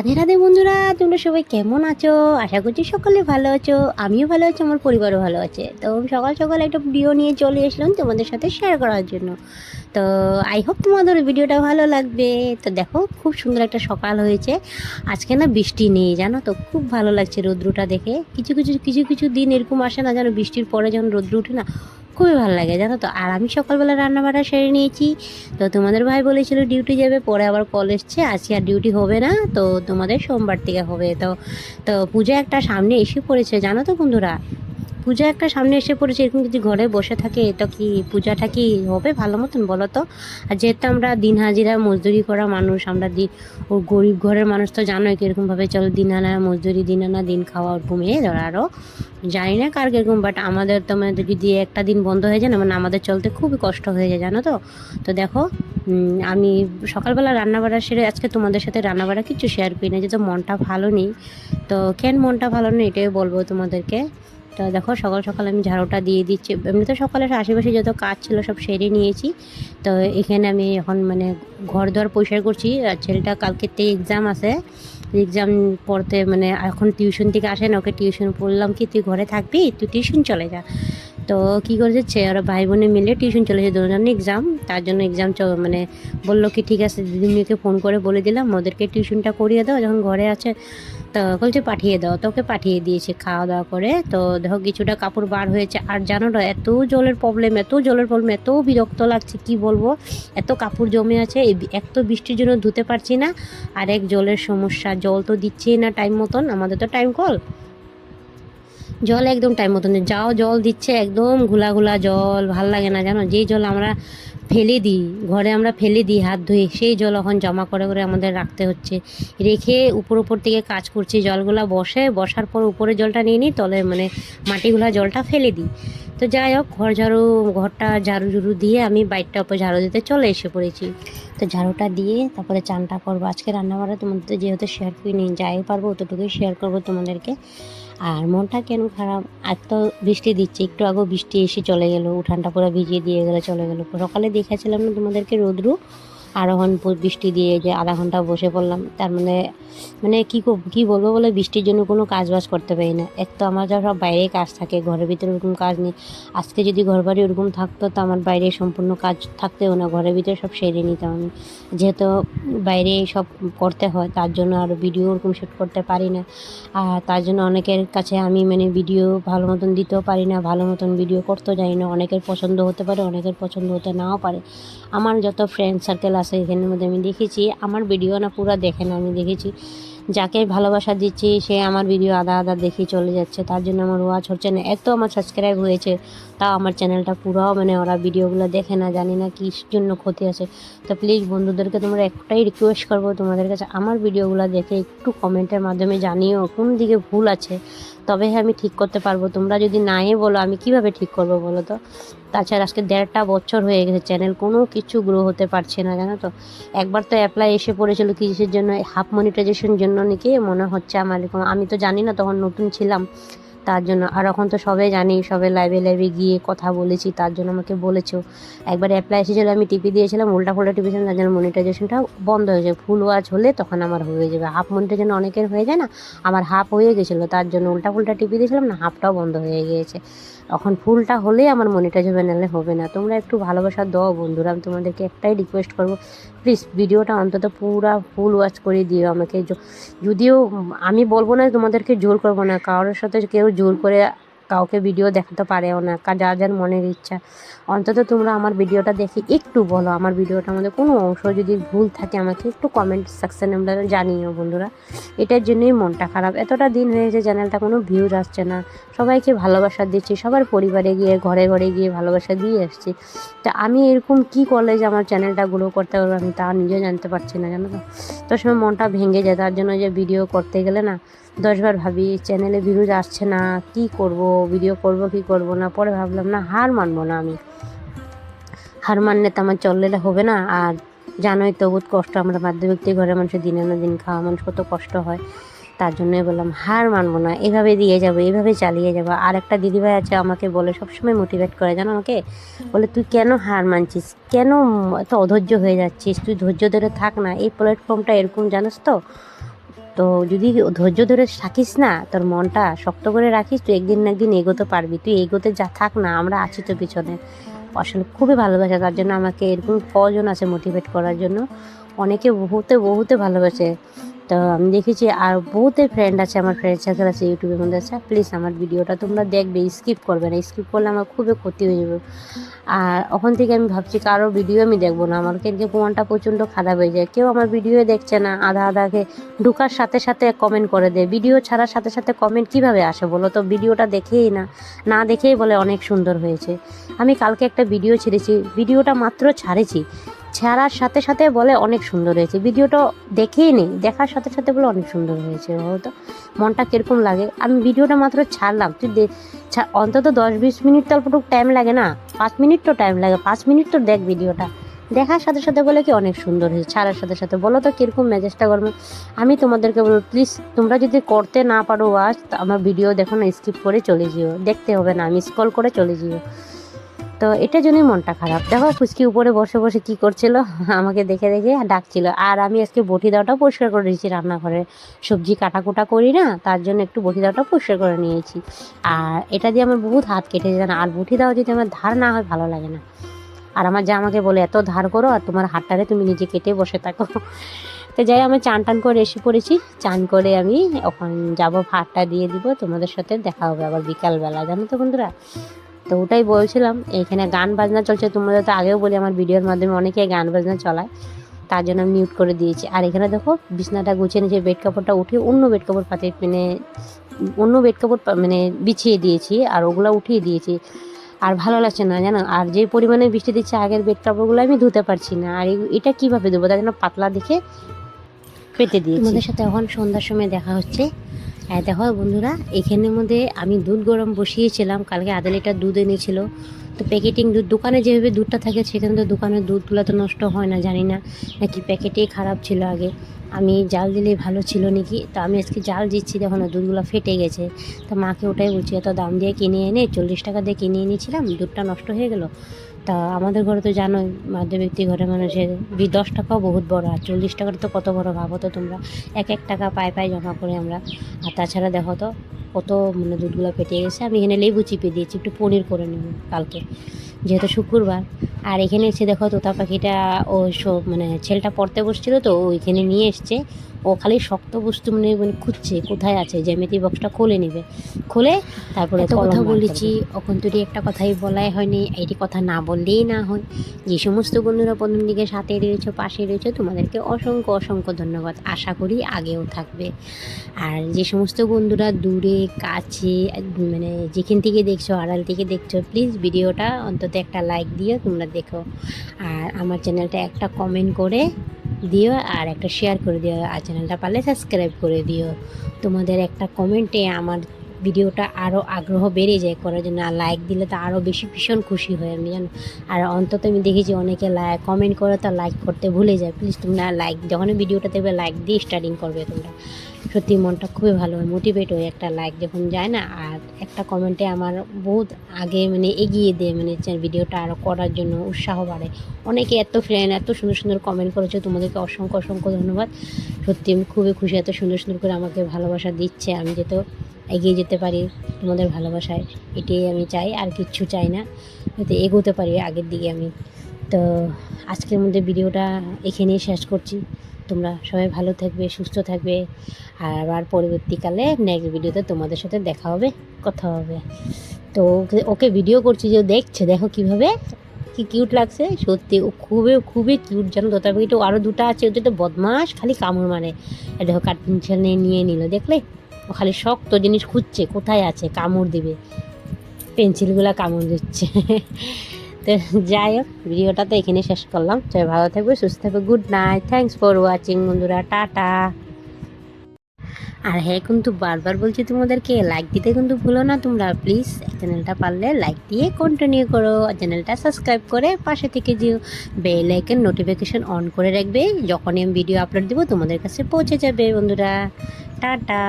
রাধে রাধে বন্ধুরা, তোমরা সবাই কেমন আছো? আশা করছি সকলে ভালো আছো, আমিও ভালো আছি, আমার পরিবারও ভালো আছে। তো সকাল সকাল একটা ভিডিও নিয়ে চলে এসলাম তোমাদের সাথে শেয়ার করার জন্য। তো আই হোপ তোমাদের ভিডিওটা ভালো লাগবে। তো দেখো, খুব সুন্দর একটা সকাল হয়েছে। আজকে না বৃষ্টি নেই, জানো তো? খুব ভালো লাগছে রৌদ্রটা দেখে। কিছু কিছু কিছু কিছু দিন এরকম আসে না জানো বৃষ্টির পরে যখন রৌদ্র উঠে না খুবই ভালো লাগে, জানো তো? আর আমি সকালবেলা রান্না বাড়া সেরে নিয়েছি। তো তোমাদের ভাই বলেছিল ডিউটি যাবে, পরে আবার কল এসছে। আজকে আর ডিউটি হবে না, তো তোমাদের সোমবার থেকে হবে। তো তো পূজা একটা সামনে এসে পড়েছে, জানো তো বন্ধুরা? পূজা একটা সামনে এসে পড়েছে, এরকম যদি ঘরে বসে থাকে তো কি পূজাটা কি হবে? ভালো মতন বলো তো। আর যেহেতু আমরা দিন হাজিরা মজদুরি করা মানুষ, আমরা দিন ও গরিব ঘরের মানুষ তো জানোই কীরকমভাবে চলো দিন আনা মজদুরি, দিন আনা, দিন খাওয়া ওরকম এ ধরো আরও জানি না কার কীরকম বাট আমাদের তো মানে যদি একটা দিন বন্ধ হয়ে যায় না মানে আমাদের চলতে খুবই কষ্ট হয়ে যায়, জানো তো। তো দেখো আমি সকালবেলা রান্নাবাড়া সেরে আজকে তোমাদের সাথে রান্নাবাড়া কিছু শেয়ার করি না, যেহেতু মনটা ভালো নেই। তো কেন মনটা ভালো নেই এটাই বলব তোমাদেরকে। তো দেখো, সকাল সকাল আমি ঝাড়ুটা দিয়ে দিচ্ছি। এমনি তো সকালে আশেপাশে যত কাজ ছিল সব সেরে নিয়েছি। তো এখানে আমি এখন মানে ঘর দর পরিষ্কার করছি। আর ছেলেটা কালকের থেকে এক্সাম আছে। এক্সাম পড়তে মানে এখন টিউশন থেকে আসে না, ওকে টিউশন পড়লাম কি, তুই ঘরে থাকবি? তুই টিউশন চলে যা। তো কী করেছে? ওরা ভাই বোনে মিলে টিউশন চলে যায় দুজন এক্সাম তার জন্য এক্সাম মানে বলল কি, ঠিক আছে দিদিমণিকে ফোন করে বলে দিলাম, ওদেরকে টিউশনটা করিয়ে দাও, যখন ঘরে আছে, তো বলছে পাঠিয়ে দাও তোকে পাঠিয়ে দিয়েছে খাওয়া দাওয়া করে, তো দেখো কিছুটা কাপড় বার হয়েছে, আর জানো না এত জলের প্রবলেম এত জলের প্রবলেম এত বিরক্ত লাগছে, কি বলব? এত কাপড় জমে আছে এক তো বৃষ্টির জন্য ধুতে পারছি না, আর এক জলের সমস্যা, জল তো দিচ্ছেই না টাইম মতন, আমাদের তো টাইম কল জল একদম টাইম মতন যাও জল দিচ্ছে একদম ঘোলা ঘোলা জল, ভালো লাগে না জানো? যেই জল আমরা ফেলে দিই, ঘরে আমরা ফেলে দিই হাত ধুয়ে, সেই জল এখন জমা করে করে আমাদের রাখতে হচ্ছে। রেখে উপর উপর থেকে কাজ করছি, জলগুলা বসে, বসার পর উপরে জলটা নিয়ে নিই, তলে মানে মাটিগুলা জলটা ফেলে দিই। তো যাই হোক, ঘর ঝাড়ু, ঘরটা ঝাড়ু ঝুড়ু দিয়ে আমি বাইকটা উপর ঝাড়ু দিতে চলে এসে পড়েছি। তো ঝাড়ুটা দিয়ে তারপরে চানটা করব। আজকে রান্নাবাড়া তোমাদের যেহেতু শেয়ার করি নি যাই পারব, অতটুকুই শেয়ার করব তোমাদেরকে। আর মনটা কেন খারাপ? আর তো বৃষ্টি দিচ্ছে, একটু আগেও বৃষ্টি এসে চলে গেল, উঠানটা পুরো ভিজিয়ে দিয়ে গেলে, চলে গেলো। সকালে দেখেছিলাম না তোমাদেরকে, রোদ্রু? আর এখন বৃষ্টি দিয়ে যে আধা ঘণ্টা বসে পড়লাম, তার মানে মানে কী কী বলব বলে, বৃষ্টির জন্য কোনো কাজ বাজ করতে পারি না। এক তো আমার যা সব বাইরে কাজ থাকে, ঘরের ভিতরে ওরকম কাজ নেই। আজকে যদি ঘর বাড়ি ওরকম থাকতো, তো আমার বাইরে সম্পূর্ণ কাজ থাকতেও না, ঘরের ভিতরে সব সেরে নিতাম আমি। যেহেতু বাইরে সব করতে হয়, তার জন্য আর ভিডিও ওরকম শ্যুট করতে পারি না। আর তার জন্য অনেকের কাছে আমি মানে ভিডিও ভালো মতন দিতেও পারি না, ভালো মতন ভিডিও করতেও জানি না। অনেকের পছন্দ হতে পারে, অনেকের পছন্দ হতে নাও পারে। আমার যত ফ্রেন্ড সার্কেল আছে, এখানের মধ্যে আমি দেখেছি, আমার ভিডিও না পুরো দেখে না, আমি দেখেছি। যাকে ভালোবাসা দিচ্ছি, সে আমার ভিডিও আদা আদা দেখে চলে যাচ্ছে। তার জন্য আমার ওয়াচ হচ্ছে না। এত আমার সাবস্ক্রাইব হয়েছে, তাও আমার চ্যানেলটা পুরো মানে ওরা ভিডিওগুলো দেখে না, জানি না কিস জন্য ক্ষতি আছে। তো প্লিজ বন্ধুদেরকে তোমরা একটাই রিকোয়েস্ট করব, তোমাদের কাছে আমার ভিডিওগুলো দেখে একটু কমেন্টের মাধ্যমে জানিও কোন দিকে ভুল আছে। তবে আমি ঠিক করতে পারব। তোমরা যদি নাই বলো, আমি কীভাবে ঠিক করব বলো তো? তাছাড়া আজকে দেড়টা বছর হয়ে গেছে চ্যানেল কোনো কিছু গ্রো হতে পারছে না, জানো তো? একবার তো অ্যাপ্লাই এসে পড়েছিল কিসের জন্য? হাফ মনিটাইজেশন জন্য নাকি মনে হচ্ছে আমার এরকম। আমি তো জানি না তখন নতুন ছিলাম, তার জন্য। আর এখন তো সবাই জানি সবে লাইভে লাইভে গিয়ে কথা বলেছি, তার জন্য আমাকে বলেছ। একবার অ্যাপ্লাই এসেছিল, আমি টিপি দিয়েছিলাম, উল্টা ফুল্টা টিপেছিলাম তার জন্য মনিটাইজেশনটা বন্ধ হয়ে যায় ফুল ওয়াচ হলে তখন আমার হয়ে যাবে। হাফ মনিটাইজেশন অনেকের হয়ে যায় না, আমার হাফ হয়ে গেছিল, তার জন্য উল্টা ফুল্টা টিপি দিয়েছিলাম না হাফটাও বন্ধ হয়ে গিয়েছে। এখন ফুলটা হলেই আমার মনিটাইজ নাহলে হবে না। তোমরা একটু ভালোবাসা দাও বন্ধুরা, আমি তোমাদেরকে একটাই রিকোয়েস্ট করব। প্লিজ ভিডিওটা অন্তত পুরো ফুল ওয়াচ করে দিও আমাকে। যদিও আমি বলব না তোমাদেরকে জোর করব না, কারোর সাথে কেউ জোর করে কাউকে ভিডিও দেখাতে পারেও না। যার যার মনের ইচ্ছা। অন্তত তোমরা আমার ভিডিওটা দেখে একটু বলো। আমার ভিডিওটার মধ্যে কোনো অংশ যদি ভুল থাকে, আমাকে একটু কমেন্ট সেকশানে আমরা জানিও বন্ধুরা। এটার জন্যই মনটা খারাপ। এতটা দিন হয়েছে চ্যানেলটা কোনো ভিউজ আসছে না। সবাইকে ভালোবাসা দিচ্ছি। সবার পরিবারে গিয়ে, ঘরে ঘরে গিয়ে ভালোবাসা দিয়ে এসছি তা আমি এরকম কি করলে যে আমার চ্যানেলটা গ্রো করতে পারব আমি তা নিজেও জানতে পারছি না, জানো তো? তো সময় মনটা ভেঙে যায়। তার জন্য যে ভিডিও করতে গেলে না দশবার ভাবি চ্যানেলে ভিউজ আসছে না, কি করব? ভিডিও করব, কি করব না? পরে ভাবলাম, না, হার মানবো না আমি। হার মানলে তো আমার চললে হবে না। আর জানোই তো বহুত কষ্ট আমরা মাধ্যমিক ঘরের মানুষের দিনে না দিন খাওয়া, মানুষ কত কষ্ট হয়। তার জন্যই বললাম, হার মানবো না, এভাবে দিয়ে যাব, এভাবে চালিয়ে যাব। আর একটা দিদিভাই আছে, আমাকে বলে, সবসময় মোটিভেট করে, জানো আমাকে? বলে, তুই কেন হার মানছিস? কেন এত অধৈর্য হয়ে যাচ্ছিস? তুই ধৈর্য ধরে থাক না। এই প্ল্যাটফর্মটা এরকম, জানিস তো? তো যদি ধৈর্য ধরে থাকিস না, তোর মনটা শক্ত করে রাখিস, তুই একদিন না একদিন এগোতে পারবি। তুই এগোতে যা থাক না, আমরা আছি তো পিছনে। আসলে খুবই ভালোবাসে, তার জন্য আমাকে এরকম কজন আছে মোটিভেট করার জন্য? অনেকে বহুতে বহুতে ভালোবাসে। তো আমি দেখেছি আর বহুতে ফ্রেন্ড আছে, আমার ফ্রেন্ড সার্কেল আছে ইউটিউবের মধ্যে আছে। প্লিজ আমার ভিডিওটা তোমরা দেখবে স্কিপ করবে না। স্কিপ করলে আমার খুবই ক্ষতি হয়ে যাবে। আর ওখান থেকে আমি ভাবছি কারও ভিডিও আমি দেখব না। আমার কিন্তু মনটা প্রচণ্ড খারাপ হয়ে যায়। কেউ আমার ভিডিও দেখছে না, আধা আধাকে ঢুকার সাথে সাথে কমেন্ট করে দেয়। ভিডিও ছাড়ার সাথে সাথে কমেন্ট কীভাবে আসে বলো তো? ভিডিওটা দেখেই না। না দেখেই বলে অনেক সুন্দর হয়েছে। আমি কালকে একটা ভিডিও ছেড়েছি। ভিডিওটা মাত্র ছাড়েছি। ছাড়ার সাথে সাথে বলে অনেক সুন্দর হয়েছে। ভিডিওটা দেখেই নেই দেখার সাথে সাথে বলে অনেক সুন্দর হয়েছে, হয়তো মনটা কীরকম লাগে। আমি ভিডিওটা মাত্র ছাড়লাম, তুই অন্তত দশ বিশ মিনিট তো অল্পটুকু টাইম লাগে না। পাঁচ মিনিট তো টাইম লাগে, পাঁচ মিনিট তো দেখ ভিডিওটা। দেখার সাথে সাথে বলে কি অনেক সুন্দর হয়েছে, ছাড়ার সাথে সাথে। বলো তো কীরকম মেজাজটা করবে আমি তোমাদেরকে বলব প্লিজ তোমরা যদি করতে না পারো ওয়াচ আমার ভিডিও দেখো না স্কিপ করে চলে যেও। দেখতে হবে না, আমি স্কল করে চলে যেও। তো এটার জন্যই মনটা খারাপ। দেখো, ফুচকি উপরে বসে বসে কি করছিল? আমাকে দেখে দেখে ডাকছিল। আর আমি আজকে বটি দাওটা পরিষ্কার করে দিয়েছি রান্নাঘরে। সবজি কাটাকুটা করি না, তার জন্য একটু বটি দাওটা পরিষ্কার করে নিয়েছি। আর এটা দিয়ে আমার বহুত হাত কেটে না আর বটি দাও যদি আমার ধার না হয়, ভালো লাগে না। আর আমার যা আমাকে বলে, এত ধার করো আর তোমার হাতটারে তুমি নিজে কেটে বসে থাকো। তো যাই আমি চান টান করে এসে পড়েছি। চান করে আমি ওখান যাব, ভাতটা দিয়ে দিব। তোমাদের সাথে দেখা হবে আবার বিকালবেলা। জানো তো বন্ধুরা? তো ওটাই বলছিলাম, এখানে গান বাজনা চলছে, তোমাদের তো আগেও বলি আমার ভিডিওর মাধ্যমে অনেকে গান বাজনা চলায়, তার জন্য আমি মিউট করে দিয়েছি। আর এখানে দেখো, বিছনাটা গুছিয়ে নিয়েছে বেড কাপড়টা উঠে অন্য বেড কাপড় পাতে মানে অন্য বেড কাপড় মানে বিছিয়ে দিয়েছি আর ওগুলো উঠিয়ে দিয়েছি। আর ভালো লাগছে না, জানো? আর যে পরিমাণে বৃষ্টি দিচ্ছে, আগের বেড কাপড়গুলো আমি ধুতে পারছি না। আর এটা কীভাবে দেবো তার জন্য পাতলা দেখে পেতে দিয়েছি। তোমাদের সাথে এখন সন্ধ্যার সময় দেখা হচ্ছে। দেখো বন্ধুরা, এখানের মধ্যে আমি দুধ গরম বসিয়েছিলাম, কালকে আধা লিটার দুধ এনেছিল। তো প্যাকেটিং দুধ, দোকানে যেভাবে দুধটা থাকে সেখানে তো দোকানের দুধগুলো তো নষ্ট হয় না, জানি না, নাকি প্যাকেটেই খারাপ ছিল আগে। আমি জাল দিলেই ভালো ছিল নাকি? তো আমি আজকে জাল দিচ্ছি, দেখো না, দুধগুলো ফেটে গেছে। তো মাকে ওটাই বলছি, এত দাম দিয়ে কিনে এনে, চল্লিশ টাকা দিয়ে কিনে এনেছিলাম, দুধটা নষ্ট হয়ে গেল। তা আমাদের ঘরে তো জানোই, মধ্যবিত্তি ঘরে মানুষের বি- দশ টাকাও বহুত বড় আর চল্লিশ টাকার তো কত বড় ভাবো তো তোমরা। এক এক টাকা পায়ে পায়ে জমা করে আমরা। আর তাছাড়া দেখো তো, কত মানে দুধগুলো পেটে গেছে। আমি এখানে লেবু চিপে দিয়েছি, একটু পনির করে নেব কালকে। যেহেতু শুক্রবার আর এখানে এসে দেখো তোতা পাখিটা ও সব মানে ছেলেটা পড়তে বসছিল তো ও এখানে নিয়ে এসছে। ও খালি শক্ত বস্তু মানে মানে খুঁজছে কোথায় আছে জ্যামিতি বক্সটা খুলে নেবে। খুলে তারপরে কলম কথা বলেছি। এখন তুই একটা কথাই বলাই হয়নি এটি কথা না বললেই না হয়। যে সমস্ত বন্ধুরা প্রথম দিকে সাথে রয়েছে পাশে রয়েছে তোমাদেরকে অসংখ্য অসংখ্য ধন্যবাদ। আশা করি আগেও থাকবে। আর যে সমস্ত বন্ধুরা দূরে কাছে মানে যেখান থেকে দেখছ আড়াল থেকে দেখছ প্লিজ ভিডিওটা অন্তত একটা লাইক দিয়ে তোমরা দেখো। আর আমার চ্যানেলটা একটা কমেন্ট করে দিও আর একটা শেয়ার করে দিও। আর চ্যানেলটা পারলে সাবস্ক্রাইব করে দিও। তোমাদের একটা কমেন্টে আমার ভিডিওটা আরও আগ্রহ বেড়ে যায় করার জন্য। আর লাইক দিলে তো আরও বেশি ভীষণ খুশি হয় আমি, জানো? আর অন্তত আমি দেখেছি অনেকে লাইক কমেন্ট করে তো লাইক করতে ভুলে যায়। প্লিজ তোমরা লাইক যখনই ভিডিওটা দেখবে লাইক দিয়ে স্টার্টিং করবে তোমরা। সত্যি মনটা খুবই ভালো হয় মোটিভেট হয় একটা লাইক যখন যায় না, আর একটা কমেন্টে আমার বহুত আগে মানে এগিয়ে দেয় মানে ভিডিওটা আরও করার জন্য উৎসাহ বাড়ে। অনেকে এত ফ্রেন্ড এত সুন্দর সুন্দর কমেন্ট করেছে, তোমাদেরকে অসংখ্য অসংখ্য ধন্যবাদ। সত্যি আমি খুবই খুশি, এত সুন্দর সুন্দর করে আমাকে ভালোবাসা দিচ্ছে। আমি যেহেতু এগিয়ে যেতে পারি তোমাদের ভালোবাসায়, এটাই আমি চাই, আর কিচ্ছু চাই না। যাতে এগোতে পারি আগের দিকে আমি। তো আজকের মধ্যে ভিডিওটা এখানেই শেষ করছি। তোমরা সবাই ভালো থাকবে, সুস্থ থাকবে। আর আবার পরবর্তীকালে নেক্সট ভিডিওতে তোমাদের সাথে দেখা হবে, কথা হবে। তো ওকে ভিডিও করছি যে দেখছে, দেখো কীভাবে কি কিউট লাগছে। সত্যি ও খুবই খুবই কিউট জানো দোতা পাখিটা আরও দুটো আছে, ওদের তো বদমাস খালি কামড় মানে দেখো কার্টুন চ্যানেল নিয়ে নিল, দেখলে? ও খালি শক্ত জিনিস খুঁজছে, কোথায় আছে? কামড় দিবে। পেন্সিলগুলো কামড় দিচ্ছে। তো যাই হোক, ভিডিওটা তো এখানে শেষ করলাম। সবাই ভালো থাকবে, সুস্থ থাকবে good night thanks for watching বন্ধুরা, টাটা। আর হ্যাঁ কিন্তু বারবার বলছি তোমাদেরকে লাইক দিতে কিন্তু ভুলো না তোমরা প্লিজ চ্যানেলটা পারলে লাইক দিয়ে কন্টিনিউ করো। আর চ্যানেলটা সাবস্ক্রাইব করে পাশে থেকে যে বেল আইকন নোটিফিকেশন অন করে রাখবে, যখনই আমি ভিডিও আপলোড দেবো তোমাদের কাছে পৌঁছে যাবে বন্ধুরা। টাটা।